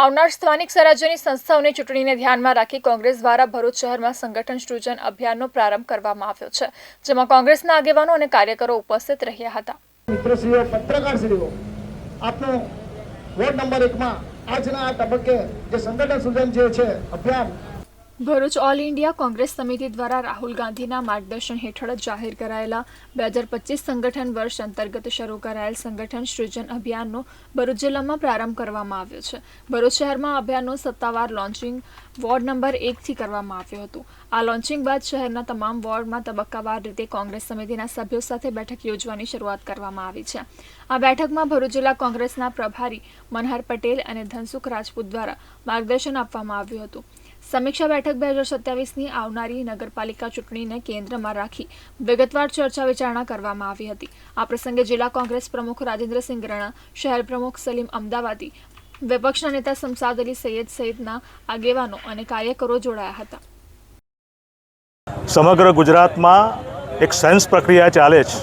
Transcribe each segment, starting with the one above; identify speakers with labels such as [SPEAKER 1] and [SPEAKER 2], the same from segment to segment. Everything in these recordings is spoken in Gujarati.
[SPEAKER 1] આવનાર સ્થાનિક સ્વરાજ્યની સંસ્થાઓની ચૂંટણીને ધ્યાનમાં રાખી કોંગ્રેસ દ્વારા ભરૂચ શહેરમાં સંગઠન સૃજન અભિયાનનો પ્રારંભ કરવામાં આવ્યો છે, જેમાં કોંગ્રેસના આગેવાનો અને કાર્યકરો ઉપસ્થિત રહ્યા હતા.
[SPEAKER 2] મિત્રશ્રીઓ, પત્રકારશ્રીઓ, આપનો વોર્ડ નંબર એકમાં આજના આ તબક્કે જે સંગઠન સૃજન જે છે, અભિયાન
[SPEAKER 1] ભરૂચ ઓલ ઇન્ડિયા કોંગ્રેસ સમિતિ દ્વારા રાહુલ ગાંધીના માર્ગદર્શન હેઠળ જાહેર કરાયેલા બે હજાર પચીસ સંગઠન વર્ષ અંતર્ગત શરૂ કરાયેલ સંગઠન સૃજન અભિયાનનો ભરૂચ જિલ્લામાં પ્રારંભ કરવામાં આવ્યો છે. ભરૂચ શહેરમાં અભિયાનનું સત્તાવાર લોન્ચિંગ વોર્ડ નંબર એકથી કરવામાં આવ્યું હતું. આ લોન્ચિંગ બાદ શહેરના તમામ વોર્ડમાં તબક્કાવાર રીતે કોંગ્રેસ સમિતિના સભ્યો સાથે બેઠક યોજવાની શરૂઆત કરવામાં આવી છે. આ બેઠકમાં ભરૂચ જિલ્લા કોંગ્રેસના પ્રભારી મનહર પટેલ અને ધનસુખ રાજપૂત દ્વારા માર્ગદર્શન આપવામાં આવ્યું હતું. સમીક્ષા બેઠક બે હજાર સત્યાવીસની આવનારી નગરપાલિકા ચૂંટણીને કેન્દ્રમાં રાખી વિગતવાર ચર્ચા વિચારણા કરવામાં આવી હતી. આ પ્રસંગે જિલ્લા કોંગ્રેસ પ્રમુખ રાજેન્દ્રસિંહ રણા, શહેર પ્રમુખ સલીમ અમદાવાદી, વિપક્ષના નેતા સમસાદ અલી સૈયદ સહિતના આગેવાનો અને કાર્યકરો જોડાયા હતા.
[SPEAKER 3] સમગ્ર ગુજરાતમાં એક સેન્સ પ્રક્રિયા ચાલે છે.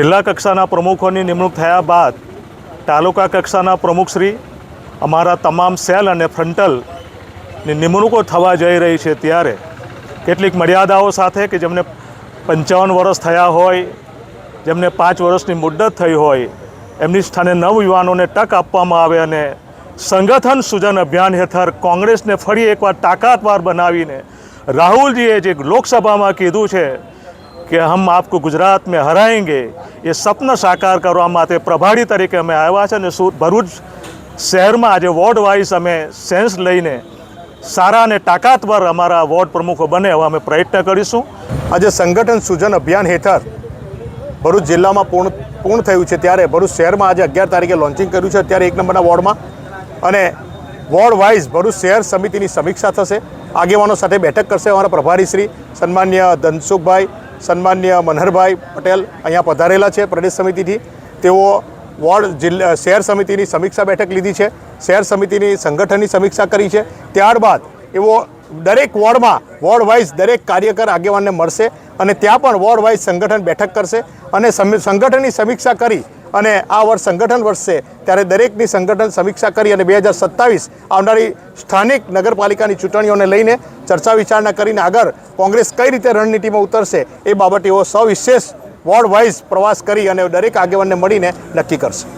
[SPEAKER 3] જિલ્લા કક્ષાના પ્રમુખોની નિમણૂક થયા બાદ તાલુકા કક્ષાના પ્રમુખશ્રી, અમારા તમામ સેલ અને ફ્રન્ટલની નિમણૂકો થવા જઈ રહી છે ત્યારે કેટલીક મર્યાદાઓ સાથે કે જેમને પંચાવન વર્ષ થયા હોય, જેમને પાંચ વર્ષની મુદ્દત થઈ હોય, એમની સ્થાને નવયુવાનોને તક આપવામાં આવે અને સંગઠન સૂજન અભિયાન હેઠળ કોંગ્રેસને ફરી એકવાર તાકાતવાર બનાવીને રાહુલજીએ જે લોકસભામાં કીધું છે કે હમ આપકો ગુજરાત મેં હરાएंगे એ સપન સાકાર કરવા માટે પ્રભારી તરીકે અમે આવ્યા છે અને ભરૂચ શહેરમાં આજે વોર્ડ વાઇઝ અમે સેન્સ લઈને સારા અને તાકાતવાર અમારા વોર્ડ પ્રમુખો બને એવા અમે પ્રયત્ન કરીશું.
[SPEAKER 4] આજે સંગઠન સૂજન અભિયાન હેઠળ ભરૂચ જિલ્લામાં પૂર્ણ પૂર્ણ થયું છે. ત્યારે ભરૂચ શહેરમાં આજે અગિયાર તારીખે લોન્ચિંગ કર્યું છે. અત્યારે એક નંબરના વોર્ડમાં અને વોર્ડ વાઇઝ ભરૂચ શહેર સમિતિની સમીક્ષા થશે. આગેવાનો સાથે બેઠક કરશે અમારા પ્રભારી શ્રી સન્માન્ય ધનસુખભાઈ, સન્માન્ય મનહરભાઈ પટેલ અહીંયા પધારેલા છે પ્રદેશ સમિતિથી. તેઓ વોર્ડ જિલ્લા શહેર સમિતિની સમીક્ષા બેઠક લીધી છે. શહેર સમિતિની સંગઠનની સમીક્ષા કરી છે. ત્યારબાદ એવો દરેક વોર્ડમાં વોર્ડ વાઇઝ દરેક કાર્યકર આગેવાનને મળશે અને ત્યાં પણ વોર્ડ વાઇઝ સંગઠન બેઠક કરશે અને સંગઠનની સમીક્ષા કરી અને આ વર્ષ સંગઠન વર્ષે ત્યારે દરેકની સંગઠન સમીક્ષા કરી અને બે હજાર સત્તાવીસ આવનારી સ્થાનિક નગરપાલિકાની ચૂંટણીઓને લઈને ચર્ચા વિચારણા કરીને આગળ કોંગ્રેસ કઈ રીતે રણનીતિમાં ઉતરશે એ બાબતે એવો સવિશેષ વોર્ડ વાઇઝ પ્રવાસ કરી અને દરેક આગેવાનને મળીને નક્કી કરશે.